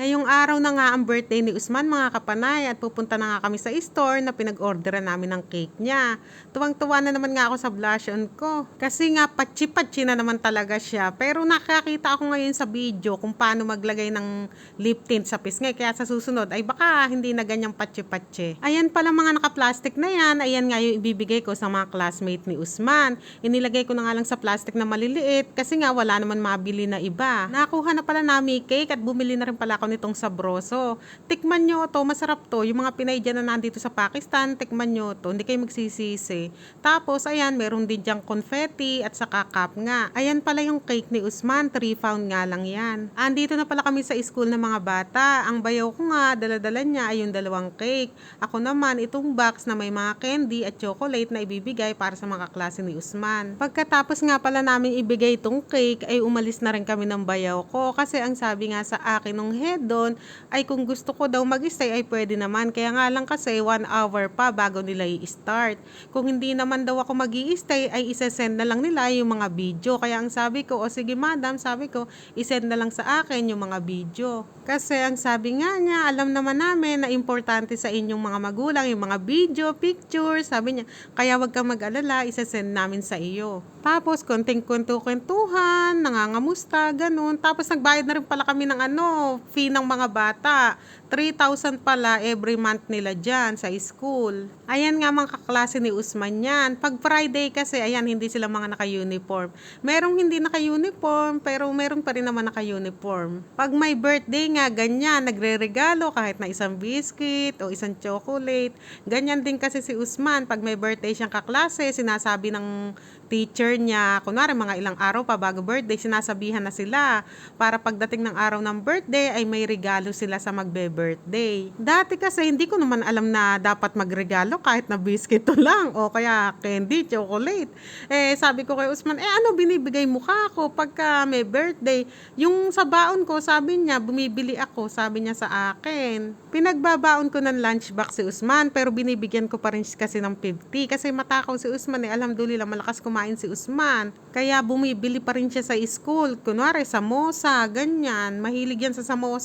Ngayong araw na nga ang birthday ni Usman mga kapanay at pupunta na nga kami sa store na pinag-orderan namin ng cake niya. Tuwang-tuwa na naman nga ako sa blush on ko. Kasi nga patsi-patsi na naman talaga siya. Pero nakakita ako ngayon sa video kung paano maglagay ng lip tint sa pisngi. Kaya sa susunod ay baka hindi na ganyang patsi-patsi. Ayan pala mga naka-plastic na yan. Ayan nga yung ibibigay ko sa mga classmate ni Usman. Inilagay ko na nga lang sa plastic na maliliit kasi nga wala naman mabili na iba. Nakuha na pala namin cake at bumili na rin pala ako nitong sabroso. Tikman nyo to, masarap to. Yung mga Pinay dyan na nandito sa Pakistan, tikman nyo to. Hindi kayo magsisisi. Tapos, ayan, meron din dyang confetti at saka cup nga. Ayan pala yung cake ni Usman. 3 pound nga lang yan. Andito na pala kami sa school ng mga bata. Ang bayaw ko nga, daladala niya ay yung dalawang cake. Ako naman, itong box na may mga candy at chocolate na ibibigay para sa mga klase ni Usman. Pagkatapos nga pala namin ibigay itong cake, ay umalis na rin kami ng bayaw ko. Kasi ang sabi nga sa akin nung head doon, ay kung gusto ko daw mag-stay ay pwede naman. Kaya nga lang kasi one hour pa bago nila i-start. Kung hindi naman daw ako mag stay ay isesend na lang nila yung mga video. Kaya ang sabi ko, o sige madam, sabi ko, isend na lang sa akin yung mga video. Kasi ang sabi nga niya, alam naman namin na importante sa inyong mga magulang yung mga video, picture, sabi niya, kaya wag kang mag-alala, isesend namin sa iyo. Tapos, konting kwento-kwentuhan, nangangamusta, ganun. Tapos, nagbayad na rin pala kami ng ano, fee ng mga bata. 3,000 pala every month nila dyan sa school. Ayan nga mga kaklase ni Usman yan. Pag Friday kasi, ayan, hindi sila mga naka-uniform. Merong hindi naka-uniform, pero meron pa rin naman naka-uniform. Pag may birthday nga, ganyan, nagre-regalo kahit na isang biscuit o isang chocolate. Ganyan din kasi si Usman. Pag may birthday siyang kaklase, sinasabi ng teacher niya, kunwari mga ilang araw pa bago birthday, sinasabihan na sila para pagdating ng araw ng birthday ay may regalo sila sa magbe-birthday. Dati kasi hindi ko naman alam na dapat magregalo kahit na biscuit to lang o kaya candy, chocolate. Eh sabi ko kay Usman, eh ano binibigay mo ka ako pagka may birthday? Yung sa baon ko, sabi niya, bumibili ako, sabi niya sa akin. Pinagbabaon ko ng lunchbox si Usman pero binibigyan ko pa rin kasi ng 50 kasi matakaw si Usman eh, alhamdulillah malakas kumain si Usman. Kaya bumibili pa rin siya sa school. Kunwari, samosa, ganyan. Mahilig yan sa samosa.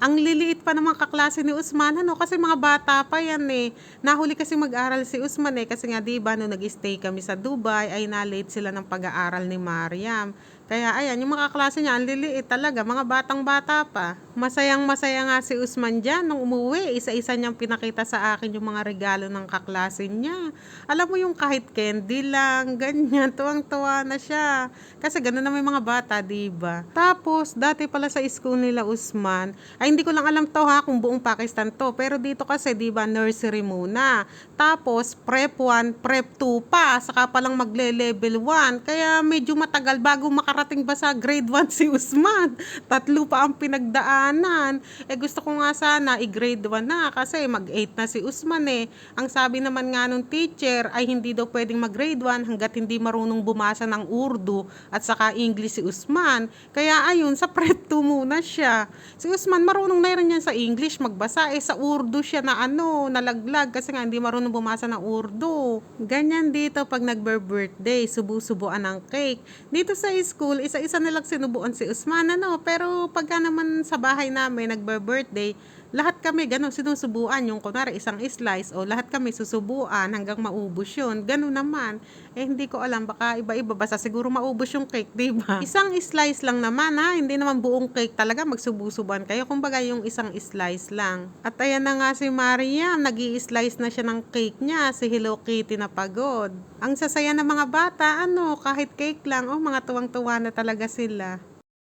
Ang liliit pa naman kaklase ni Usman, ano, kasi mga bata pa yan eh. Nahuli kasi mag-aral si Usman eh, kasi nga diba, nung nag-stay kami sa Dubai, ay na-late sila ng pag-aaral ni Mariam. Kaya ayan, yung mga klase niya, ang liliit talaga, mga batang bata pa. Masayang masaya nga si Usman dyan nung umuwi. Isa-isa niyang pinakita sa akin yung mga regalo ng kaklase niya. Alam mo yung kahit candy lang, ganyan, tuwang-tuwa na siya. Kasi ganun naman yung mga bata, di ba? Tapos, dati pala sa school nila Usman, ay hindi ko lang alam to ha kung buong Pakistan to. Pero dito kasi, di ba, nursery muna. Tapos, prep 1, prep 2 pa. Saka palang magle-level 1. Kaya medyo matagal bago makarating ba sa grade 1 si Usman. Tatlo pa ang pinagdaanan. Eh gusto ko nga sana i-grade 1 na kasi mag-8 na si Usman eh. Ang sabi naman nga nung teacher ay hindi daw pwedeng mag-grade 1 hanggat hindi marunong bumasa ng Urdu at saka English si Usman. Kaya ayun, sa prep 2 muna siya. Si Usman marunong na rin yan sa English magbasa. Eh sa Urdu siya na ano, nalaglag kasi nga hindi marunong bumasa ng Urdu. Ganyan dito pag nagbe-birthday, subu-subuan ng cake. Dito sa school, isa-isa nilang sinubuan si Usman ano, pero pagka naman sa bahay namin nagbe-birthday, lahat kami ganun sinusubuan yung kunwari isang slice o lahat kami susubuan hanggang maubos yun. Ganun naman. Eh hindi ko alam baka iba-iba basta siguro maubos yung cake, 'di ba? Isang slice lang naman ha, hindi naman buong cake talaga magsubusuban kayo. Kumbaga yung isang slice lang. At ayan na nga si Mariam, nag slice na siya ng cake niya, si Hello Kitty na pagod. Ang sasaya ng mga bata, ano, kahit cake lang, oh mga tuwang-tuwa na talaga sila.